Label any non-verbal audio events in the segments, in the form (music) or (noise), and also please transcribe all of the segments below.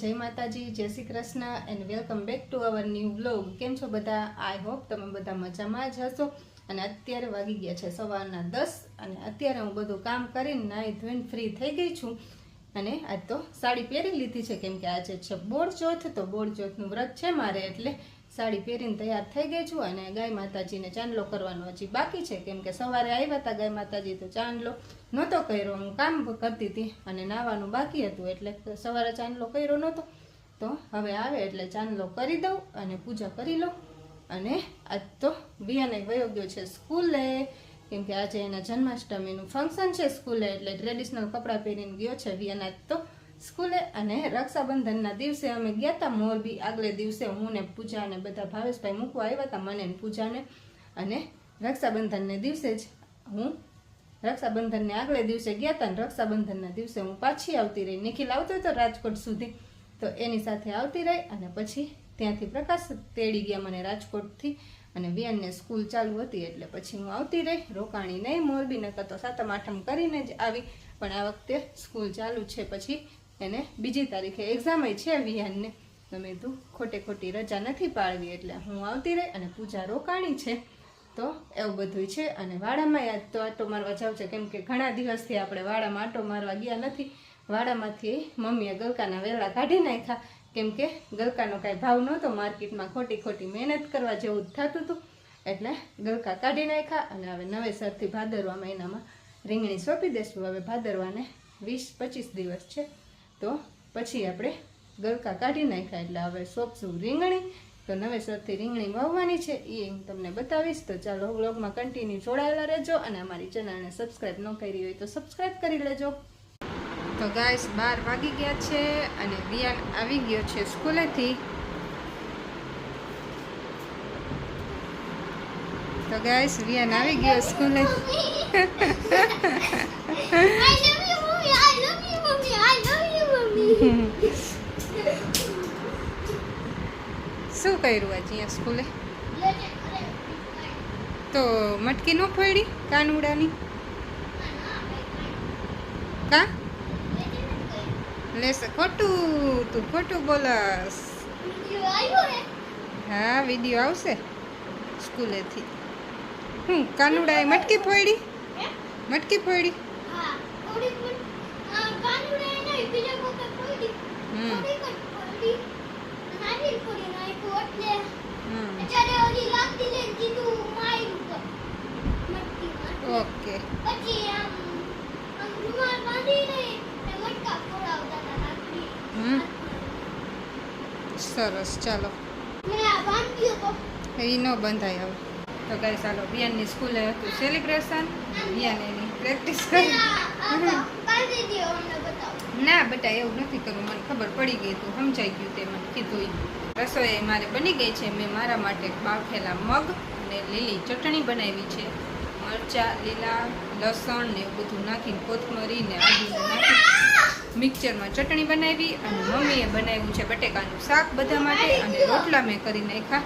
જય માતાજી, જય Shri Krishna and welcome back to our new vlog કેમ છો બધા? આઈ હોપ તમે બધા મજામાં જ હશો. અને અત્યારે વાગી ગયા છે સવારના દસ અને અત્યારે હું બધું કામ કરીને નાહી ધોઈને ફ્રી થઈ ગઈ છું. અને આજ તો સાડી પહેરી લીધી છે, કેમ કે આજે છે બોરચોથ તો બોરચોથનું વ્રત છે મારે એટલે સાડી પહેરીને તૈયાર થઈ ગઈ છું અને ગાય માતાજીને ચાંદલો કરવાનો હજી બાકી છે. કેમ કે સવારે આવ્યા હતા ગાય માતાજી તો ચાંદલો નહોતો કર્યો. હું કામ કરતી હતી અને નાવાનું બાકી હતું એટલે સવારે ચાંદલો કર્યો નહોતો. તો હવે આવે એટલે ચાંદલો કરી દઉં અને પૂજા કરી લઉં. અને આજ તો બિયાને વયો ગયો છે સ્કૂલે. કેમ કે આજે એના જન્માષ્ટમીનું ફંક્શન છે સ્કૂલે એટલે ટ્રેડિશનલ કપડાં પહેરીને ગયો છે વિયાના તો સ્કૂલે અને રક્ષાબંધનના દિવસે અમે ગયા હતા મોરબી. આગલે દિવસે હું ને પૂજા અને બધા ભાવેશભાઈ મૂકવા આવ્યા હતા મને પૂજાને અને રક્ષાબંધનને દિવસે જ હું રક્ષાબંધનને આગલે દિવસે ગયા હતા ને રક્ષાબંધનના દિવસે હું પાછી આવતી રહી. નિખિલ આવતો હતો રાજકોટ સુધી. તો એની સાથે આવતી રહી અને પછી ત્યાંથી પ્રકાશ તેડી ગયા મને રાજકોટથી. અને વિયાનને સ્કૂલ ચાલુ હતી એટલે પછી હું આવતી રહી. રોકાણી નહીં મોરબી, નકર તો સાતમ આઠમ કરીને જ આવી. પણ આ વખતે સ્કૂલ ચાલુ છે. પછી એને બીજી તારીખે એક્ઝામ છે વિહાનને. તો મેં તું ખોટે ખોટી રજા નથી પાડવી એટલે હું આવતી રહી અને પૂજા રોકાણી છે. તો એવું બધું છે અને વાડામાં યાદ તો આટો મારવા જાવ છે. કેમ કે ઘણા દિવસથી આપણે વાડામાં આટો મારવા ગયા નથી. વાડામાંથી મમ્મીએ ગલકાના વેલા કાઢી નાખ્યા. કેમ કે ગલકાનો કાંઈ ભાવ નહોતો. માર્કેટમાં ખોટી ખોટી મહેનત કરવા જેવું જ થતું હતું. એટલે ગલકા કાઢી નાખ્યા અને હવે નવેસરથી ભાદરવા મહિનામાં રીંગણી સોંપી દેશું. હવે ભાદરવાને વીસ પચીસ દિવસ છે. તો પછી આપણે ગલકા કાઢી નાખ્યા એટલે હવે સોંપશું રીંગણી? તો નવેસરથી રીંગણી વાવવાની છે એ તમને બતાવીશ. તો ચાલો વ્લોગમાં કન્ટિન્યુ જોડાયેલા રહેજો અને અમારી ચેનલને સબસ્ક્રાઈબ ન કરી હોય તો સબસ્ક્રાઈબ કરી લેજો. તો ગાઈસ બાર વાગી ગયા છે અને વિયાન આવી ગયો છે સ્કૂલેથી. તો ગાઈસ વિયાન આવી ગયો સ્કૂલે. (laughs) (laughs) શું કર્યું આજે અહીંયા સ્કૂલે? તો મટકી ન ફોડી કાનુડાની? કા? લેશે. ખોટું તું ખોટું બોલસ હા વીડિયો આવશે સ્કૂલેથી. હું કાનુડાએ મટકી ફોડી? મટકી ફોડી હમ હમ ઓકે પછી આમ આમ રૂમાલ બાંધીને ને મટકા ફોડાવતા હતા રાત્રિ હમ સરસ ચાલો મેં આ બાંધ્યો તો એ ન બંધાય હવે તો કઈ ચાલો બિયાનની સ્કૂલે હતું સેલિબ્રેશન બિયાન એની પ્રેક્ટિસ કરી ના, બેટા એવું નથી કરવું. મને ખબર પડી ગઈ તું. સમજાઈ ગયું તે મને કીધું રસોઈ મારે બની ગઈ છે. મેં મારા માટે બાફેલા મગ અને લીલી ચટણી બનાવી છે. મરચાં, લીલા, લસણ ને એવું બધું નાખીને કોથમરી ને નાખી મિક્સરમાં ચટણી બનાવી અને મમ્મીએ બનાવ્યું છે બટેકાનું શાક બધા માટે અને રોટલા મેં કરી નાખ્યા.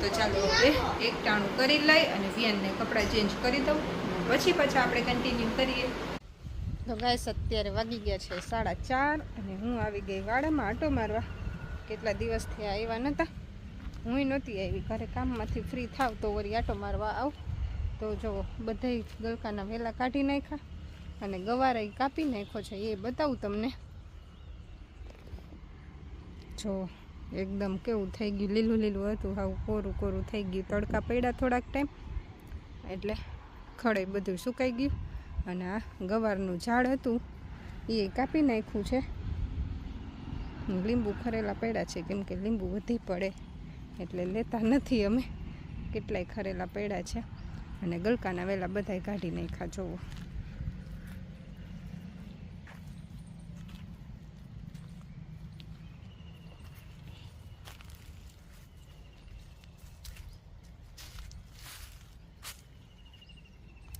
તો ચાલો હવે એક ટાણું કરી લઈ અને વિયાનને કપડાં ચેન્જ કરી દઉં. પછી પાછા આપણે કન્ટિન્યુ કરીએ. તો ગાઈસ અત્યારે વાગી ગયા છે સાડા ચાર અને હું આવી ગઈ વાડામાં આટો મારવા. કેટલા દિવસથી આવ્યા નહોતા હું નહોતી આવી. ઘરે કામમાંથી ફ્રી થાવ તો વળી આટો મારવા આવ. તો જો બધાય ગલકાના વેલા કાઢી નાખ્યા અને ગવારા કાપી નાખ્યો છે. એ બતાવું તમને. જો એકદમ કેવું થઈ ગયું. લીલું લીલું હતું. હાવ કોરું કોરું થઈ ગયું. તડકા પડ્યા થોડાક ટાઈમ એટલે ખડે બધું સુકાઈ ગયું. અને આ ગવારનું ઝાડ હતું, એ કાપી નાખ્યું છે. લીંબુ ખરેલા પડ્યા છે, કેમ કે લીંબુ વધી પડે, એટલે લેતા નથી અમે. કેટલાય ખરેલા પડ્યા છે. અને ગલકાના વેલા બધાય કાઢી નાખ્યા, જોવો.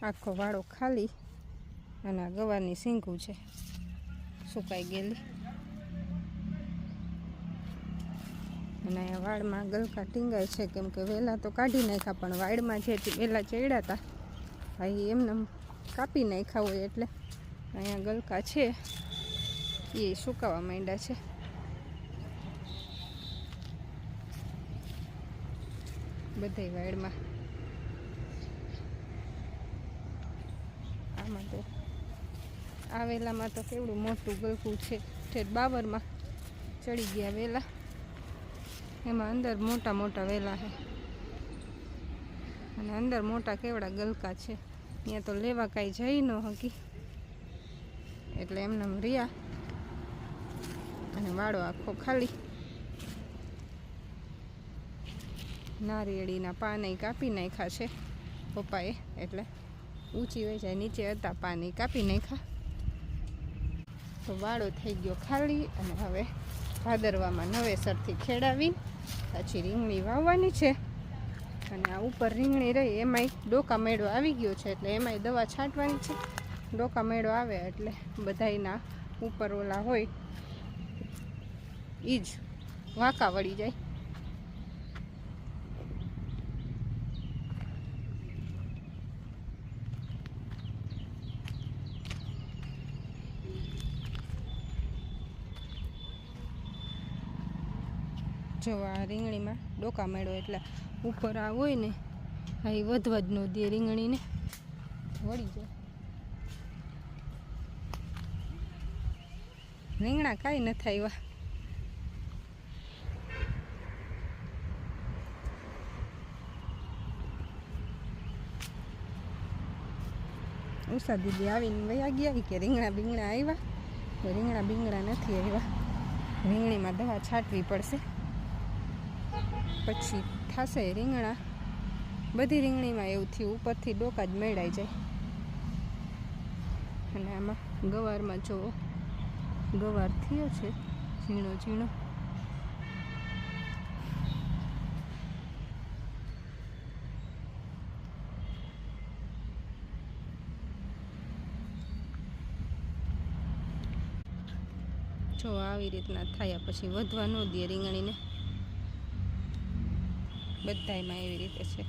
આખો વાળો ખાલી. અને આ ગવારની સિંકું છે. સુકાઈ ગયેલી. અને અહીંયા વાળમાં ગલકા ટીંગાય છે, કેમ કે વહેલા તો કાઢી નાખ્યા, પણ વાડમાં જે વહેલા ચડ્યા હતા ભાઈ એમને કાપી નાખ્યા હોય એટલે અહીંયા ગલકા છે. એ સુકાવા માંડ્યા છે. બધાય વાડમાં આમાં તો આ વેલામાં તો કેવડું મોટું ગલકું છે. ઠેઠ બાબરમાં ચડી ગયા વેલા. એમાં અંદર મોટા મોટા વેલા છે. અને અંદર મોટા કેવડા ગલકા છે. ત્યાં તો લેવા કાંઈ જઈ ન હકી. એટલે એમને એમ રહ્યા. અને વાળો આખો ખાલી. નારિયેળીના પાને કાપી નાખ્યા છે પપ્પાએ. એટલે ઊંચી હોય જાય, નીચે હતા પાને કાપી નાખ્યા. તો વાળો થઈ ગયો ખાલી અને હવે ભાદરવામાં નવેસરથી ખેડાવી, પછી રીંગણી વાવવાની છે. અને આ ઉપર રીંગણી રહી, એમાંય ડોકા મેળો આવી ગયો છે એટલે એમાંય દવા છાંટવાની છે. ડોકા મેળો આવે એટલે બધાયના ઉપર ઓલા હોય એ જ વાંકા વળી જાય. જો આ રીંગણીમાં ડોકા મેળો એટલે ઉપર આ હોય ને, આ વધવા જ ન દે રીંગણીને. વળી જાય રીંગણા કાંઈ નથી આવ્યા ઉષા દીદી આવીને વયા ગયા કે રીંગણા બીંગણા આવ્યા. રીંગણા બીંગણા નથી આવ્યા. રીંગણીમાં દવા છાંટવી પડશે. પછી થશે રીંગણા. બધી રીંગણીમાં એવું થયું ઉપરથી ડોકા જ મેળાઈ જાય. અને આમાં ગવારમાં જો ગવાર થયો છે, ઝીણો ઝીણો. જો આવી રીતના થયા પછી વધવા ન દે રીંગણીને. બધાયમાં એવી રીતે છે.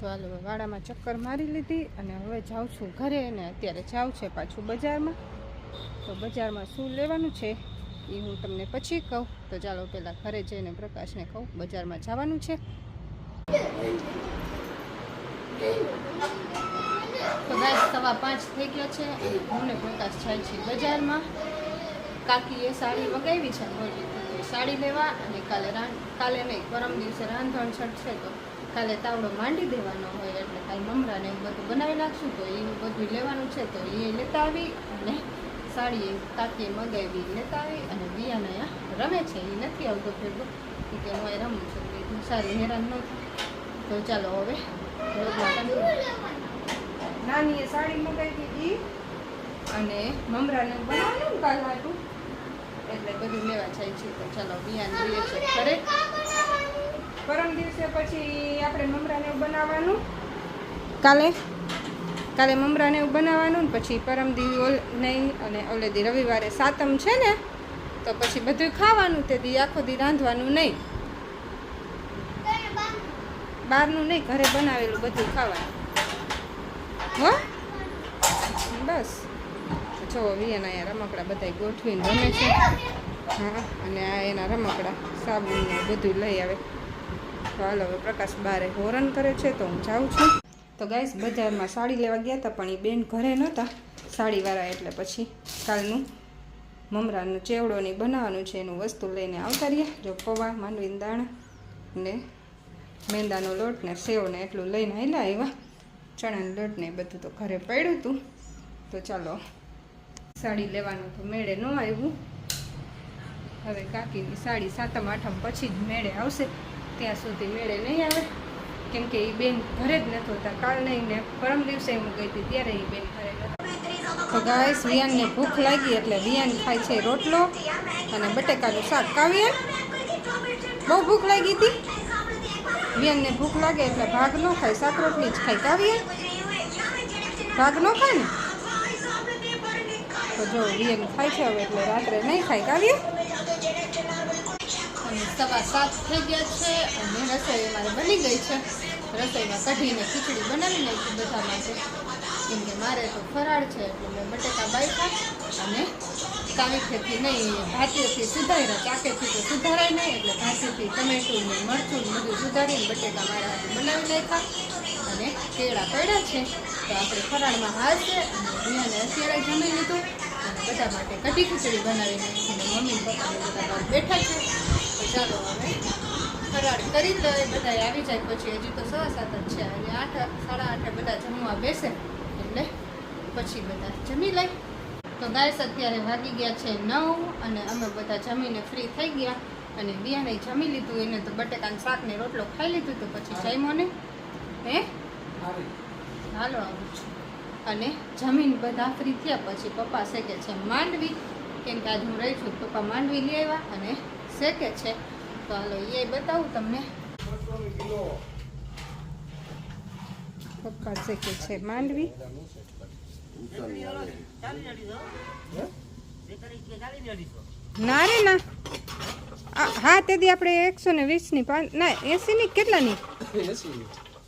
તો હાલો વાડામાં ચક્કર મારી લીધી અને હવે જાઉં છું ઘરે અને અત્યારે જાઉં છે પાછું બજારમાં. તો બજારમાં શું લેવાનું છે એ હું તમને પછી કહું. તો ચાલો પહેલાં ઘરે જઈને પ્રકાશને કહું, બજારમાં જવાનું છે. તો ગાય સવા પાંચ થઈ ગયો છે. અને હું ને પ્રકાશ જાય છે બજારમાં. કાકીએ સાડી મગાવી છે સાડી લેવા અને કાલે કાલે નહીં, પરમ દિવસે રાંધણ છઠ છે તો કાલે તાવડો માંડી દેવાનો હોય એટલે કાલે મમરાને એવું બધું બનાવી નાખશું તો એ બધું લેવાનું છે તો એ લેતા આવી અને સાડી કાકીએ મગાવી લેતા આવી અને બિયાને રમે છે. એ નથી આવતો એ કે હું એ રમું છું. સારી, હેરાન ન તો ચાલો હવે વ્લોગમાં continue. નાની એ સાડી મગાવી હતી અને મમરાને બનાવવાનું કાલ હાટું. એટલે બધું લેવા જાય છે. તો ચાલો બિયાન જોઈએ છે ઘરે. પરમ દિવસે પછી આપણે મમરાને બનાવવાનું. કાલે? કાલે મમરાને એવું બનાવવાનું ને પછી પરમ દી ઓલ નહીં અને ઓલે દી રવિવારે સાતમ છે ને, તો પછી બધું ખાવાનું તે દી આખો દી રાંધવાનું નહીં. બહારનું નહીં, ઘરે બનાવેલું બધું ખાવાનું. હો? બસ. જો વિયન અહીંયા રમકડા બધા ગોઠવીને રમે છે. હા, અને આ એના રમકડા સાબુને બધું લઈ આવે. તો હાલ, હવે પ્રકાશ બારે હોરન કરે છે, તો હું જાઉં છું. તો ગાઈસ, બજારમાં સાડી લેવા ગયા હતા, પણ એ બેન ઘરે નહોતા. સાડીવાળા એટલે પછી કાલનું મમરાનું ચેવડો ને બનાવવાનું છે, એનું વસ્તુ લઈને આવતા રહ્યા. જો પૌવા, માંડવીના દાણા ને મેંદાનો લોટ ને સેવ ને એટલું લઈને આવેલા આવ્યા ચણાનો લોટ ને બધું તો ઘરે પડ્યું હતું તો ચાલો, સાડી લેવાનું તો મેળે ન આવ્યું. હવે કાકીની સાડી સાતમ, આઠમ પછી જ મેળે આવશે. ત્યાં સુધી મેળે નહીં આવે. કેમ કે એ બેન ઘરે જ નથી હોતા કાલ નહીં ને પરમ દિવસે હું ગઈ હતી, ત્યારે એ બેન ઘરે તો ગાઈસ, વિયાનને ભૂખ લાગી એટલે વિયાન ખાય છે રોટલો અને બટેકાનું શાક કાવ્યા બહુ ભૂખ લાગી હતી. વિયાનને ભૂખ લાગે એટલે ભાગ ન ખાય, શાક રોટલી જ ખાય. કાવીએ ભાગ ન ખાય ને? તો જો વિયન ખાય છે હવે એટલે રાત્રે નહીં ખાય. કાવીએ સવા સાત થઈ ગયા છે અને રસોઈ અમારે બની ગઈ છે. રસોઈમાં કઢીને ખીચડી બનાવી નાખી બધા માટે. કેમ કે મારે તો ફરાળ છે એટલે મેં બટેકા બાફા અને તાવીથેથી નહીં, ભાતીથી સુધાર્યા ચાકેથી તો સુધારાય નહીં, એટલે ભાતીથી ટમેટું ને મરચું બધું સુધારીને બટેકા મારા બનાવી નાખ્યા. અને કેળા પડ્યા છે. તો આપણે ફરાળમાં હાલ છે અને અત્યારે જમી લીધું. અને બધા માટે કઢી ખીચડી બનાવી નાખી અને મમ્મી પપ્પા બધા બેઠા છે. તો ચાલો હવે ફરાળ કરી લઈએ. બધા આવી જાય પછી હજી તો સવા સાત જ છે. અને આઠ, સાડા આઠે બધા જમવા બેસે. એટલે પછી બધા જમી લઈ. તો ગાય અત્યારે વાગી ગયા છે નવ અને અમે બધા જમીને ફ્રી થઈ ગયા અને બિયાને જમી લીધું. એને તો બટેકાનું શાક ને રોટલો ખાઈ લીધું તો પછી જમ્યો ને હે? હાલો આવું છું. અને જમીન બધા ફ્રી થયા પછી પપ્પા શેકે છે માંડવી. કેમ કે આજ હું રહી છું પપ્પા માંડવી લઈ આવ્યા અને શેકે છે. તો હાલો એ બતાવું તમને. પપ્પા શેકે છે માંડવી. ના. રે ના હા તેથી આપણે એકસો ને વીસની પાંચ ના એંસીની કેટલાની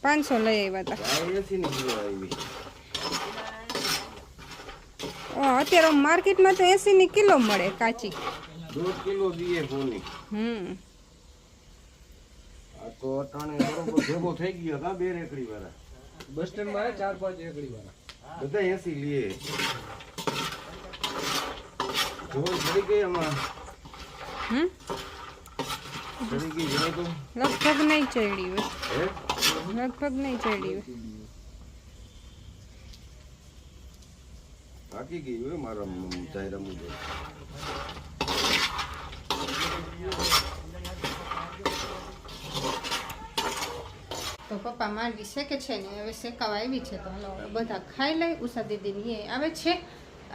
પાંચસો લઈ આવ્યા હતા ઓ, અત્યારે માર્કેટમાં તો એંસીની કિલો મળે કાચી. દોઢ કિલો દીએ ફોની હમ. આ તો અટાણે બરોબર ભેગો થઈ ગયો હતા બે રેકડી વાળા. બસ સ્ટેન્ડમાં ચાર પાંચ રેકડી વાળા. બધા એસી લીએ જોઈ ચડી ગઈ આમાં. હમ? ચડી ગઈ જોઈ તો. લગભગ નહીં ચડી હોય. લગભગ નહીં ચડી હોય. પાકી ગઈ હોય મારા ચાયરા મુજબ. તો પપ્પા માંડવી શેકે છે ને હવે શેકાવા આવી છે તો હાલો બધા ખાઈ લઈ. ઉષા દીદીની એ આવે છે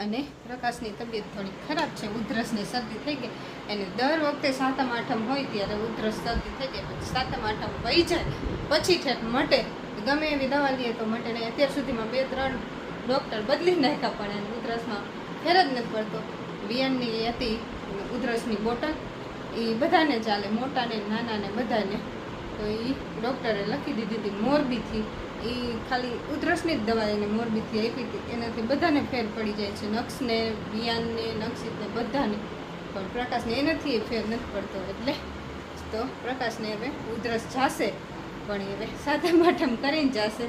અને પ્રકાશની તબિયત થોડી ખરાબ છે. ઉધરસની શરદી થઈ ગઈ. એને દર વખતે સાતમ આઠમ હોય ત્યારે ઉધરસ શરદી થઈ ગઈ. પછી સાતમ આઠમ વહી જાય. પછી ઠેક મટે. ગમે એવી દવા લઈએ તો મટે નહીં અત્યાર સુધીમાં બે ત્રણ ડૉક્ટર બદલી નાખ્યા પણ એને ઉધરસમાં ફેર જ નથી પડતો. વિયનની હતી ઉધરસની બોટલ. એ બધાને ચાલે મોટાને, નાનાને બધાને. તો એ ડૉક્ટરે લખી દીધી હતી મોરબીથી. એ ખાલી ઉધરસની જ દવા એને મોરબીથી આપી હતી. એનાથી બધાને ફેર પડી જાય છે. નક્ષને બિયાનને નક્ષિતને બધાને. પણ પ્રકાશને એનાથી એ ફેર નથી પડતો. એટલે તો પ્રકાશને હવે ઉધરસ જાશે. પણ હવે સાથે માઠમ કરીને જાશે.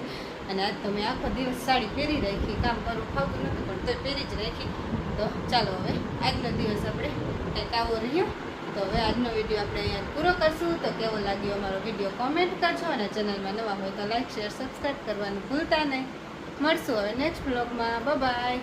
અને આજ તમે આખો દિવસ સાડી પહેરી રાખી. કામ કરવું ખાવતું નથી, પણ તો પહેરી જ રાખી. તો ચાલો હવે આજનો દિવસ આપણે કંઈક આવો રહ્યો. તો હવે આજનો વીડિયો આપણે અહીંયા પૂરો કરશું. તો કેવો લાગ્યો અમારો વીડિયો કોમેન્ટ કરજો અને ચેનલમાં નવા હોય તો લાઈક શેર સબસ્ક્રાઈબ કરવાનું ભૂલતા નહીં. મળશું હવે નેક્સ્ટ બ્લોગમાં બાય